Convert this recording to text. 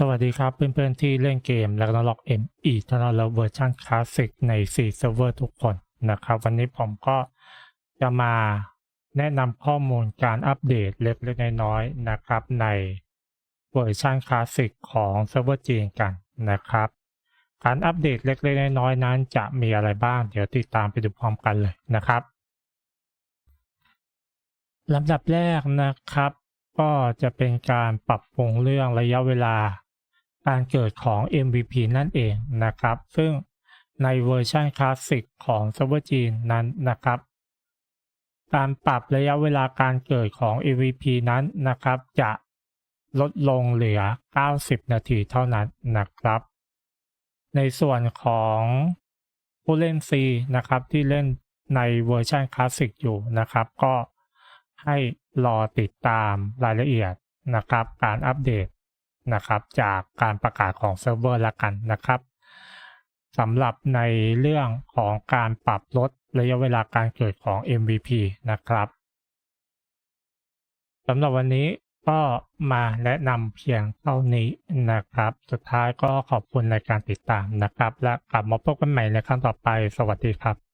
สวัสดีครับเพื่อนๆที่เล่นเกม แล้วก็ล็อกเอ็มอีทนอลเวอร์ชันคลาสสิกใน4เซิร์ฟเวอร์ทุกคนนะครับ วันนี้ผมก็จะมาแนะนำข้อมูลการอัปเดตเล็กๆน้อยๆนะครับ ในเวอร์ชันคลาสสิกของเซิร์ฟเวอร์จีนกันนะครับ การอัปเดตเล็กๆน้อยๆนั้นจะมีอะไรบ้าง เดี๋ยวติดตามไปดูพร้อมกันเลยนะครับลำดับแรกนะครับก็จะเป็นการปรับปรุงเรื่องระยะเวลา การเกิดของ MVP นั่นเองนะครับ ซึ่งในเวอร์ชันคลาสสิกของเซิร์ฟเวอร์จีนนั้นนะครับ การปรับระยะเวลาการเกิดของ MVP นั้นนะครับ จะลดลงเหลือ 90 นาทีเท่านั้นนะครับ ในส่วนของผู้เล่น C นะครับที่เล่นในเวอร์ชันคลาสสิกอยู่นะครับ ก็ให้รอติดตามรายละเอียดนะครับ การอัปเดต นะครับจากการประกาศของเซิร์ฟเวอร์ละกันนะครับสำหรับในเรื่องของการปรับลดระยะเวลาการเกิดของ MVP นะครับสำหรับวันนี้ก็มาแนะนำเพียงเท่านี้นะครับ สุดท้ายก็ขอบคุณในการติดตามนะครับ และกลับมาพบกันใหม่ในครั้งต่อไป สวัสดีครับ